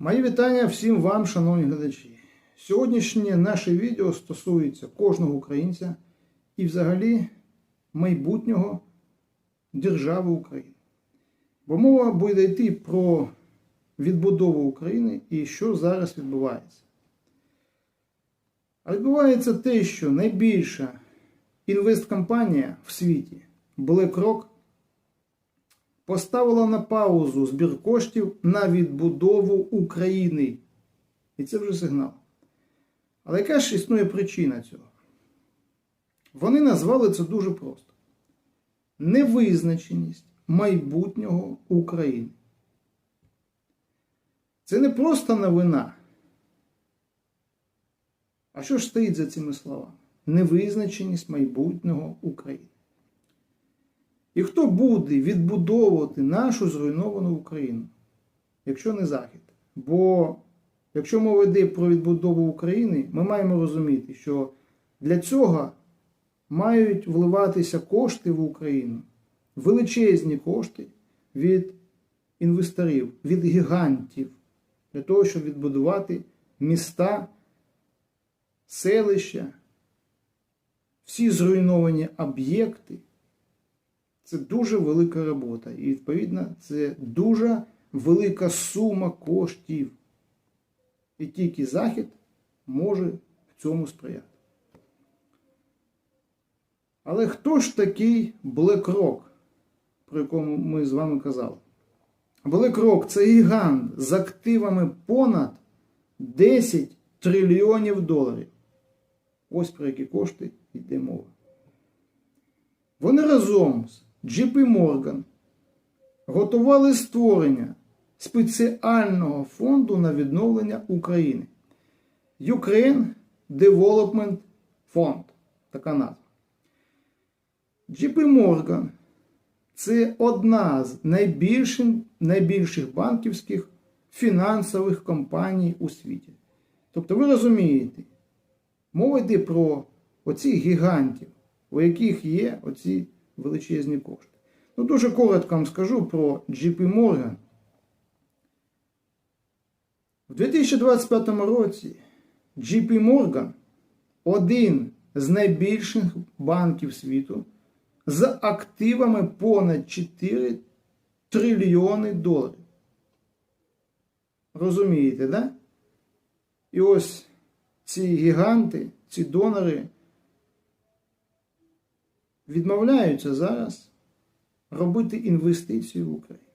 Мої вітання всім вам, шановні глядачі. Сьогоднішнє наше відео стосується кожного українця і взагалі майбутнього держави України. Бо мова буде йти про відбудову України і що зараз відбувається. А відбувається те, що найбільша інвесткомпанія в світі BlackRock поставила на паузу збір коштів на відбудову України. І це вже сигнал. Але яка ж існує причина цього? Вони назвали це дуже просто: невизначеність майбутнього України. Це не просто новина. А що ж стоїть за цими словами? Невизначеність майбутнього України. І хто буде відбудовувати нашу зруйновану Україну, якщо не Захід? Бо якщо мова йде про відбудову України, ми маємо розуміти, що для цього мають вливатися кошти в Україну, величезні кошти від інвесторів, від гігантів, для того, щоб відбудувати міста, селища, всі зруйновані об'єкти. Це дуже велика робота. І, відповідно, це дуже велика сума коштів. І тільки Захід може в цьому сприяти. Але хто ж такий BlackRock, про якому ми з вами казали? BlackRock – це гігант з активами понад 10 трильйонів доларів. Ось про які кошти йде мова. Вони разом з JP Morgan готували створення спеціального фонду на відновлення України. Ukraine Development Fund. Така назва. JP Morgan це одна з найбільших, найбільших банківських фінансових компаній у світі. Тобто, ви розумієте, мова йде про оцих гігантів, у яких є оці величезні кошти. Ну, дуже коротко вам скажу про JP Morgan. В 2025 році JP Morgan один з найбільших банків світу з активами понад 4 трильйони доларів. Розумієте, да? І ось ці гіганти, ці донори відмовляються зараз робити інвестиції в Україну.